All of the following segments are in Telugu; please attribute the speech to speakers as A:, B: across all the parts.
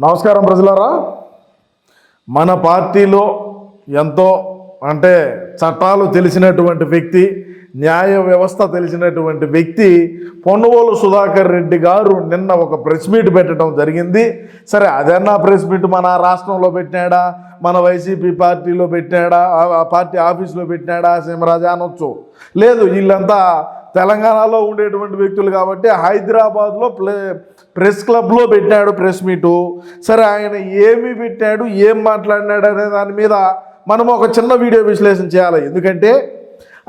A: నమస్కారం ప్రజలారా. మన పార్టీలో ఎంతో అంటే చట్టాలు తెలిసినటువంటి వ్యక్తి న్యాయ వ్యవస్థ తెలిసినటువంటి వ్యక్తి పొన్నవోలు సుధాకర్ రెడ్డి గారు నిన్న ఒక ప్రెస్ మీట్ పెట్టడం జరిగింది. సరే అదన్నా ప్రెస్ మీట్ మన రాష్ట్రంలో పెట్టినాడా? మన వైసీపీ పార్టీలో పెట్టినాడా? ఆ- పార్టీ ఆఫీస్లో పెట్టినాడా? సింహరాజా అనొచ్చు. లేదు వీళ్ళంతా తెలంగాణలో ఉండేటువంటి వ్యక్తులు కాబట్టి హైదరాబాద్లో ప్లే ప్రెస్ క్లబ్లో పెట్టాడు ప్రెస్ మీటు. సరే ఆయన ఏమి పెట్టాడు ఏం మాట్లాడినాడు అనే దాని మీద మనం ఒక చిన్న వీడియో విశ్లేషణ చేయాలి. ఎందుకంటే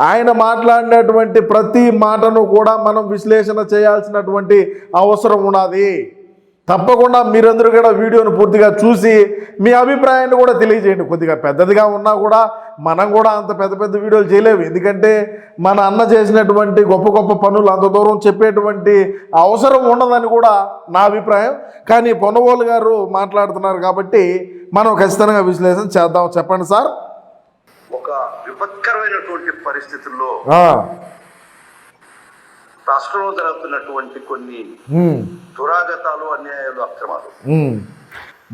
A: ఆయన మాట్లాడినటువంటి ప్రతి మాటను కూడా మనం విశ్లేషణ చేయాల్సినటువంటి అవసరం ఉన్నది. తప్పకుండా మీరందరూ కూడా వీడియోను పూర్తిగా చూసి మీ అభిప్రాయాన్ని కూడా తెలియజేయండి. కొద్దిగా పెద్దదిగా ఉన్నా కూడా మనం కూడా అంత పెద్ద పెద్ద వీడియోలు చేయలేము. ఎందుకంటే మన అన్న చేసినటువంటి గొప్ప గొప్ప పనులు అంత దూరం చెప్పేటువంటి అవసరం ఉండదని కూడా నా అభిప్రాయం. కానీ పొన్నవోలు గారు మాట్లాడుతున్నారు కాబట్టి మనం ఖచ్చితంగా విశ్లేషణ చేద్దాం. చెప్పండి సార్.
B: ఒక విపత్కరమైనటువంటి పరిస్థితుల్లో రాష్ట్రంలో జరుగుతున్నటువంటి కొన్ని. దురాగతాలు అన్యాయాలు అక్రమాలు.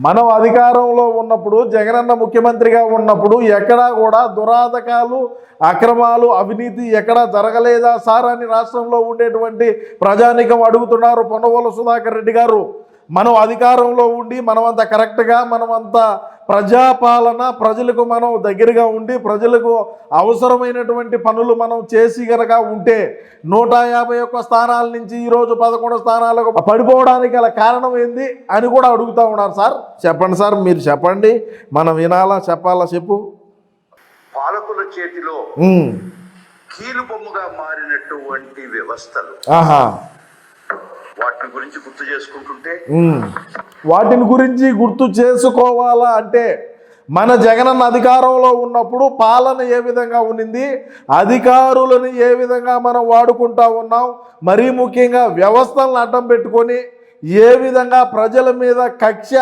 A: మనం అధికారంలో ఉన్నప్పుడు జగనన్న ముఖ్యమంత్రిగా ఉన్నప్పుడు ఎక్కడా కూడా దురాధకాలు అక్రమాలు అవినీతి ఎక్కడా జరగలేదా సార్ అని రాష్ట్రంలో ఉండేటువంటి ప్రజానికం అడుగుతున్నారు పొన్నవోలు సుధాకర్ రెడ్డి గారు మనం అధికారంలో ఉండి మనమంతా కరెక్ట్గా మనమంతా ప్రజాపాలన ప్రజలకు మనం దగ్గరగా ఉండి ప్రజలకు అవసరమైనటువంటి పనులు మనం చేసి గనక ఉంటే నూట యాభై ఒక్క స్థానాల నుంచి ఈరోజు పదకొండు స్థానాలకు పడిపోవడానికి గల కారణం ఏంది అని కూడా అడుగుతా ఉన్నారు సార్. చెప్పండి సార్ మీరు చెప్పండి. మనం వినాలా చెప్పాలా చెప్పు.
B: పాలకుల చేతిలో
A: ఉమ్.
B: కీలు బొమ్మగా మారినటువంటి వ్యవస్థలు.
A: ఆహా.
B: వాటి గురించి గుర్తు చేసుకుంటుంటే.
A: వాటిని గురించి గుర్తు చేసుకోవాలా అంటే మన జగనన్న అధికారంలో ఉన్నప్పుడు పాలన ఏ విధంగా ఉన్నింది అధికారులను ఏ విధంగా మనం వాడుకుంటా ఉన్నాం? మరీ ముఖ్యంగా వ్యవస్థలను అడ్డం పెట్టుకొని ఏ విధంగా ప్రజల మీద కక్ష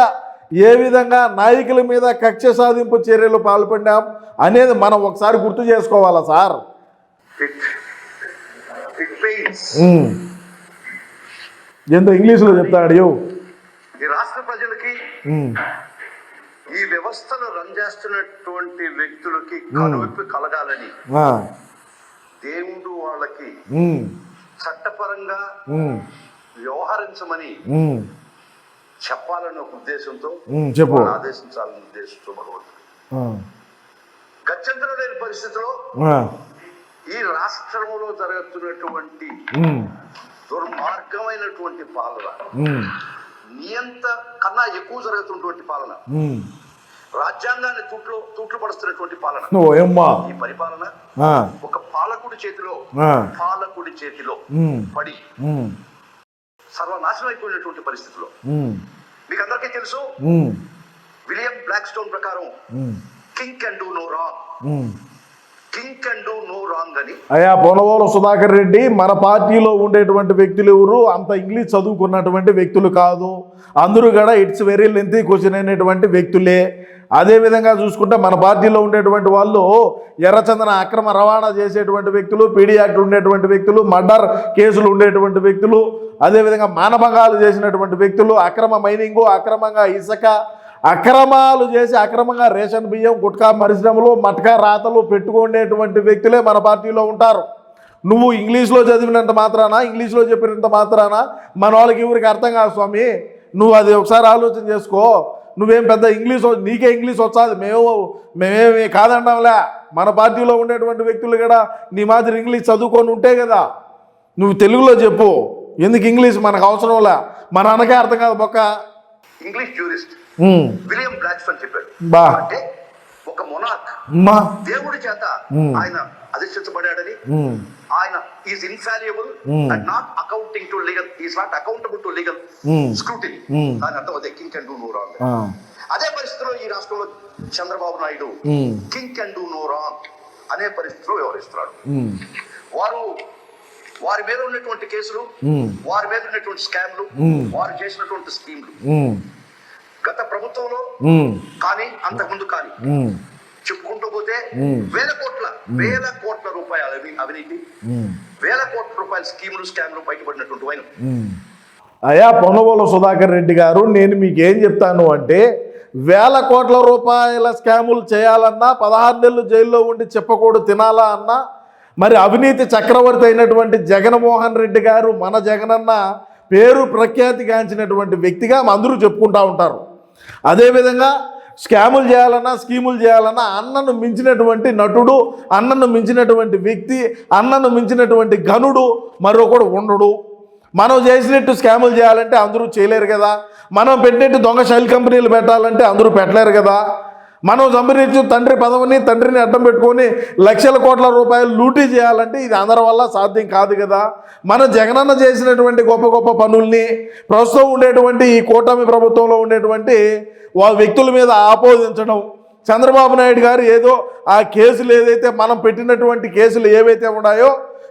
A: ఏ విధంగా నాయకుల మీద కక్ష సాధింపు చర్యలు పాల్పడినాం అనేది మనం ఒకసారి గుర్తు చేసుకోవాలా సార్? ఏందో ఇంగ్లీష్లో చెప్తాడు యో
B: ఈ రాష్ట్ర ప్రజలకి. ఈ వ్యవస్థను రన్ చేస్తున్నటువంటి వ్యక్తులకి కనువిప్పు కలగాలని. దేవుడు వాళ్ళకి. చట్టపరంగా. వ్యవహరించమని. చెప్పాలనే ఒక ఉద్దేశంతో
A: చెప్పు
B: ఆదేశించాలనే ఉద్దేశంతో భగవంతుడు గత్యంతరం లేని పరిస్థితిలో ఈ రాష్ట్రంలో జరుగుతున్నటువంటి దుర్మార్గమైనటువంటి పాలన. నియంత కన్నా ఎక్కువ జరుగుతున్నటువంటి పాలన. రాజ్యాంగాన్ని తూట్లు తూట్లు పడుస్తున్నటువంటి పాలన. ఈ పరిపాలన ఒక పాలకుడి చేతిలో పాలకుడి చేతిలో పడి సర్వనాశనం అయిపోయినటువంటి పరిస్థితిలో. మీకు అందరికీ తెలుసు? విలియం బ్లాక్ స్టోన్ ప్రకారం king can do no wrong.
A: అయ్యా పొనవోలు సుధాకర్ రెడ్డి మన పార్టీలో ఉండేటువంటి వ్యక్తులు ఎవరు? అంత ఇంగ్లీష్ చదువుకున్నటువంటి వ్యక్తులు కాదు. అందరూ కూడా ఇట్స్ వెరీ లెంతీ క్వశ్చన్ అయినటువంటి వ్యక్తులే. అదేవిధంగా చూసుకుంటే మన పార్టీలో ఉండేటువంటి వాళ్ళు ఎర్రచందన అక్రమ రవాణా చేసేటువంటి వ్యక్తులు పీడీ యాక్ట్ ఉండేటువంటి వ్యక్తులు మర్డర్ కేసులు ఉండేటువంటి వ్యక్తులు అదేవిధంగా మానభంగాలు చేసినటువంటి వ్యక్తులు అక్రమ మైనింగు అక్రమంగా ఇసుక అక్రమాలు చేసి అక్రమంగా రేషన్ బియ్యం గుట్కా పరిశ్రమలు మట్కా రాతలు పెట్టుకునేటువంటి వ్యక్తులే మన పార్టీలో ఉంటారు. నువ్వు ఇంగ్లీష్లో చదివినంత మాత్రాన? ఇంగ్లీష్లో చెప్పినంత మాత్రాన? మన వాళ్ళకి ఎవరికి అర్థం కాదు స్వామి. నువ్వు అది ఒకసారి ఆలోచన చేసుకో. నువ్వేం పెద్ద ఇంగ్లీష్ నీకే ఇంగ్లీష్ వచ్చాది. మేము మేమేమి కాదండంలే మన పార్టీలో ఉండేటువంటి వ్యక్తులు కూడా నీ మాదిరి ఇంగ్లీష్ చదువుకొని ఉంటే కదా. నువ్వు తెలుగులో చెప్పు. ఎందుకు ఇంగ్లీష్ మనకు అవసరంలే మన అనకే అర్థం కాదు బొక్క.
B: English
A: tourist
B: William Blackstone చెప్పాడు. అంటే ఒక మొనాక్
A: మా
B: దేవుడి చేత. ఆయన అధిష్ఠించబడాడని
A: ఉమ్,
B: ఆయన is infallible. And not accounting to legal is not accountable to legal. Scrutiny. దాని అర్థం అదే king can do no wrong అదే పరిస్థితిలో ఈ రాష్ట్రంలో Chandrababu Naidu king can do no wrong అనే పరిస్థితిలో వ్యవహరిస్తున్నాడు. వారు వారి మీద ఉన్నటువంటి కేసులు వారి మీద ఉన్నటువంటి స్కామ్లు. వారు చేసినటువంటి స్కీమ్లు గత ప్రభుత్వంలో కానీ అంతకుముందు కానీ చెప్పుకుంటూ పోతే. వేల కోట్ల వేల కోట్ల రూపాయల అవి- అవినీతి. వేల కోట్ల రూపాయల స్కీములు స్కామ్లు బయటపడినటువంటి వైన
A: ఉమ్. అయా పొన్నవోలు సుధాకర్ రెడ్డి గారు నేను మీకు ఏం చెప్తాను అంటే వేల కోట్ల రూపాయల స్కాములు చేయాలన్నా పదహారు నెలలు జైల్లో ఉండి చెప్పకూడదు తినాలా అన్నా మరి అవినీతి చక్రవర్తి అయినటువంటి జగన్మోహన్ రెడ్డి గారు మన జగనన్న పేరు ప్రఖ్యాతిగాంచినటువంటి వ్యక్తిగా అందరూ చెప్పుకుంటా ఉంటారు. అదేవిధంగా స్కాములు చేయాలన్నా స్కీములు చేయాలన్నా అన్నను మించినటువంటి నటుడు అన్నను మించినటువంటి వ్యక్తి అన్నను మించినటువంటి గనుడు మరొకడు ఉండడు. మనం చేసినట్టు స్కాములు చేయాలంటే అందరూ చేయలేరు కదా. మనం పెట్టినట్టు దొంగ శైలి కంపెనీలు పెట్టాలంటే అందరూ పెట్టలేరు కదా. మనం సంపాదించు తండ్రి పదవిని తండ్రిని అడ్డం పెట్టుకొని లక్షల కోట్ల రూపాయలు లూటీ చేయాలంటే ఇది అందరి వల్ల సాధ్యం కాదు కదా. మన జగనన్న చేసినటువంటి గొప్ప గొప్ప పనుల్ని ప్రస్తుతం ఉండేటువంటి ఈ కూటమి ప్రభుత్వంలో ఉండేటువంటి వ్యక్తుల మీద ఆపోదించడం. చంద్రబాబు నాయుడు గారు ఏదో ఆ కేసులు ఏదైతే మనం పెట్టినటువంటి కేసులు ఏవైతే ఉన్నాయో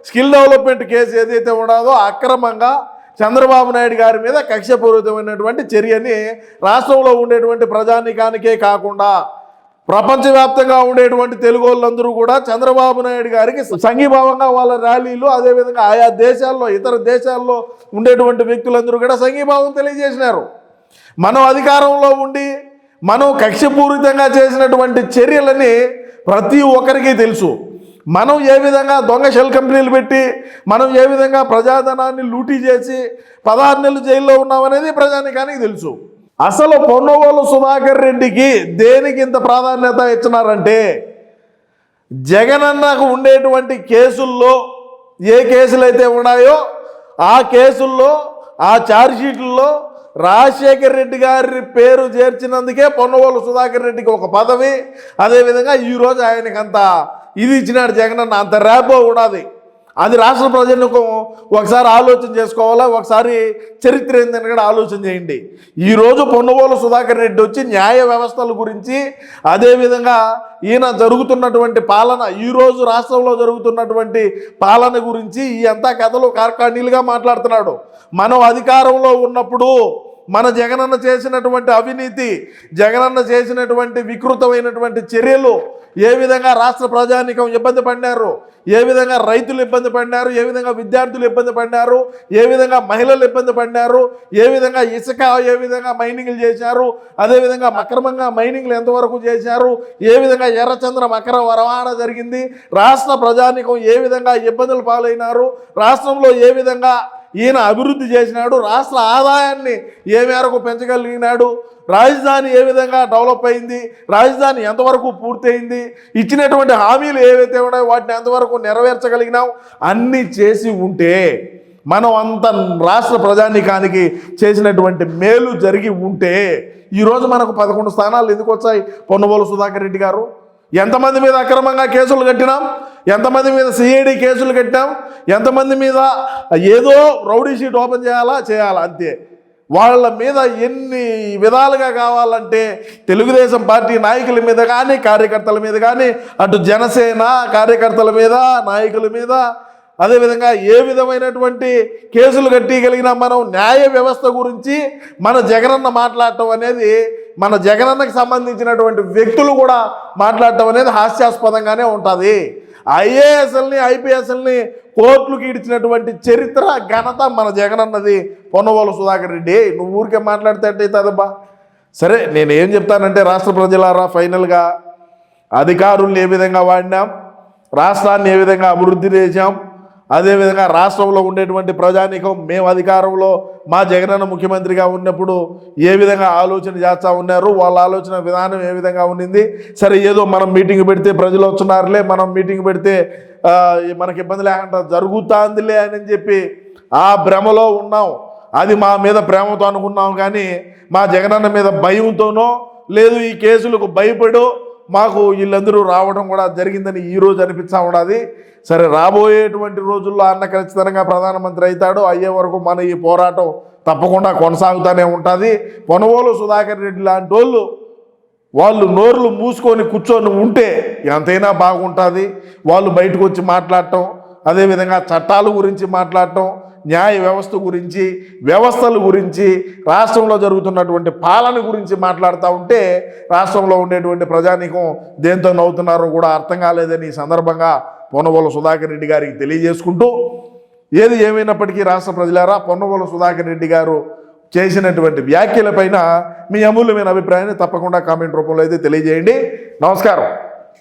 A: స్కిల్ డెవలప్మెంట్ కేసు ఏదైతే ఉన్నాదో అక్రమంగా చంద్రబాబు నాయుడు గారి మీద కక్షపూరితమైనటువంటి చర్యని రాష్ట్రంలో ఉండేటువంటి ప్రజానికానికే కాకుండా ప్రపంచవ్యాప్తంగా ఉండేటువంటి తెలుగు వాళ్ళందరూ కూడా చంద్రబాబు నాయుడు గారికి సంఘీభావంగా వాళ్ళ ర్యాలీలు అదేవిధంగా ఆయా దేశాల్లో ఇతర దేశాల్లో ఉండేటువంటి వ్యక్తులందరూ కూడా సంఘీభావం తెలియజేసినారు. మనం అధికారంలో ఉండి మనం కక్షపూరితంగా చేసినటువంటి చర్యలని ప్రతి ఒక్కరికి తెలుసు. మనం ఏ విధంగా దొంగ షెల్ కంపెనీలు పెట్టి మనం ఏ విధంగా ప్రజాధనాన్ని లూటీ చేసి పదహారు నెలలు జైల్లో ఉన్నామనేది ప్రజానికానికి తెలుసు. అసలు పొన్నగోలు సుధాకర్ రెడ్డికి దేనికి ఇంత ప్రాధాన్యత ఇచ్చినారంటే జగనన్నకు ఉండేటువంటి కేసుల్లో ఏ కేసులు అయితే ఉన్నాయో ఆ కేసుల్లో ఆ ఛార్జ్షీట్లలో రాజశేఖర్ రెడ్డి గారి పేరు చేర్చినందుకే పొన్నగోలు సుధాకర్ రెడ్డికి ఒక పదవి. అదేవిధంగా ఈరోజు ఆయనకంత ఇది ఇచ్చినాడు జగనన్న. అంత ర్యాపో ఉన్నది అది రాష్ట్ర ప్రజలకు ఒకసారి ఆలోచన చేసుకోవాలా? ఒకసారి చరిత్ర ఏందని కూడా ఆలోచన చేయండి. ఈరోజు పొన్నవోలు సుధాకర్ రెడ్డి వచ్చి న్యాయ వ్యవస్థల గురించి అదేవిధంగా ఈయన జరుగుతున్నటువంటి పాలన ఈరోజు రాష్ట్రంలో జరుగుతున్నటువంటి పాలన గురించి ఈ అంతా కథలు కార్కాణీలుగా మాట్లాడుతున్నాడు. మనం అధికారంలో ఉన్నప్పుడు మన జగనన్న చేసినటువంటి అవినీతి జగనన్న చేసినటువంటి వికృతమైనటువంటి చర్యలు ఏ విధంగా రాష్ట్ర ప్రజానికం ఇబ్బంది పడినారు ఏ విధంగా రైతులు ఇబ్బంది పడినారు ఏ విధంగా విద్యార్థులు ఇబ్బంది పడినారు ఏ విధంగా మహిళలు ఇబ్బంది పడినారు ఏ విధంగా ఇసుక ఏ విధంగా మైనింగ్లు చేశారు అదేవిధంగా అక్రమంగా మైనింగ్లు ఎంతవరకు చేశారు ఏ విధంగా ఎర్రచంద్రం అక్రమ రవాణా జరిగింది రాష్ట్ర ప్రజానికం ఏ విధంగా ఇబ్బందులు పాలైనారు రాష్ట్రంలో ఏ విధంగా ఈయన అభివృద్ధి చేసినాడు రాష్ట్ర ఆదాయాన్ని ఏ మేరకు పెంచగలిగినాడు రాజధాని ఏ విధంగా డెవలప్ అయింది రాజధాని ఎంతవరకు పూర్తయింది ఇచ్చినటువంటి హామీలు ఏవైతే ఉన్నాయో వాటిని ఎంతవరకు నెరవేర్చగలిగినాం అన్నీ చేసి ఉంటే మనం అంత రాష్ట్ర ప్రజానీకానికి చేసినటువంటి మేలు జరిగి ఉంటే ఈరోజు మనకు పదకొండు స్థానాలు ఎందుకు వచ్చాయి? పొన్నబోలు సుధాకర్ రెడ్డి గారు ఎంతమంది మీద అక్రమంగా కేసులు కట్టినాం? ఎంతమంది మీద సిఐడి కేసులు కట్టాం? ఎంతమంది మీద ఏదో రౌడీ షీట్ ఓపెన్ చేయాలా? చేయాలా? అంతే. వాళ్ళ మీద ఎన్ని విధాలుగా కావాలంటే తెలుగుదేశం పార్టీ నాయకుల మీద కానీ కార్యకర్తల మీద కానీ అటు జనసేన కార్యకర్తల మీద నాయకుల మీద అదేవిధంగా ఏ విధమైనటువంటి కేసులు కట్టగలిగినా మనం న్యాయ వ్యవస్థ గురించి మన జగనన్న మాట్లాడటం అనేది మన జగనన్నకి సంబంధించినటువంటి వ్యక్తులు కూడా మాట్లాడటం అనేది హాస్యాస్పదంగానే ఉంటుంది. ఐఏఎస్ఎల్ని ఐపీఎస్ఎల్ని కోర్టులకు ఇడిచినటువంటి చరిత్ర ఘనత మన జగనన్నది పొన్నవోలు సుధాకర్ రెడ్డి. నువ్వు ఊరికే మాట్లాడితే అవుతుందబ్బా సరే నేను ఏం చెప్తానంటే రాష్ట్ర ప్రజలారా ఫైనల్గా అధికారుల్ని ఏ విధంగా వాడినాం? రాష్ట్రాన్ని ఏ విధంగా అభివృద్ధి చేశాం? అదేవిధంగా రాష్ట్రంలో ఉండేటువంటి ప్రజానీకం మేము అధికారంలో మా జగనన్న ముఖ్యమంత్రిగా ఉన్నప్పుడు ఏ విధంగా ఆలోచన చేస్తూ ఉన్నారు వాళ్ళ ఆలోచన విధానం ఏ విధంగా ఉండింది? సరే ఏదో మనం మీటింగ్ పెడితే ప్రజలు వస్తున్నారులే మనం మీటింగ్ పెడితే మనకి ఇబ్బంది లేకుండా జరుగుతుందిలే అని చెప్పి ఆ భ్రమలో ఉన్నాం. అది మా మీద ప్రేమతో అనుకున్నాం కానీ మా జగనన్న మీద భయంతోనో లేదు ఈ కేసులకు భయపడు మాకు వీళ్ళందరూ రావడం కూడా జరిగిందని ఈ రోజు అనిపిస్తా ఉన్నది సరే రాబోయేటువంటి రోజుల్లో అన్న ఖచ్చితంగా ప్రధానమంత్రి అవుతాడు. అయ్యే వరకు మన ఈ పోరాటం తప్పకుండా కొనసాగుతూనే ఉంటుంది. పొనవోలు సుధాకర్ రెడ్డి లాంటి వాళ్ళు వాళ్ళు నోర్లు మూసుకొని కూర్చొని ఉంటే ఎంతైనా బాగుంటుంది. వాళ్ళు బయటకు వచ్చి మాట్లాడటం అదేవిధంగా చట్టాల గురించి మాట్లాడటం న్యాయ వ్యవస్థ గురించి వ్యవస్థల గురించి రాష్ట్రంలో జరుగుతున్నటువంటి పాలన గురించి మాట్లాడుతూ ఉంటే రాష్ట్రంలో ఉండేటువంటి ప్రజానీకం దేంతో నవ్వుతున్నారో కూడా అర్థం కాలేదని ఈ సందర్భంగా పొనవోలు సుధాకర్ రెడ్డి గారికి తెలియజేసుకుంటూ ఏది ఏమైనప్పటికీ రాష్ట్ర ప్రజలారా పొన్నవోలు సుధాకర్ రెడ్డి గారు చేసినటువంటి వ్యాఖ్యలపైన మీ అమూల్యమైన అభిప్రాయాన్ని తప్పకుండా కామెంట్ రూపంలో అయితే తెలియజేయండి. నమస్కారం.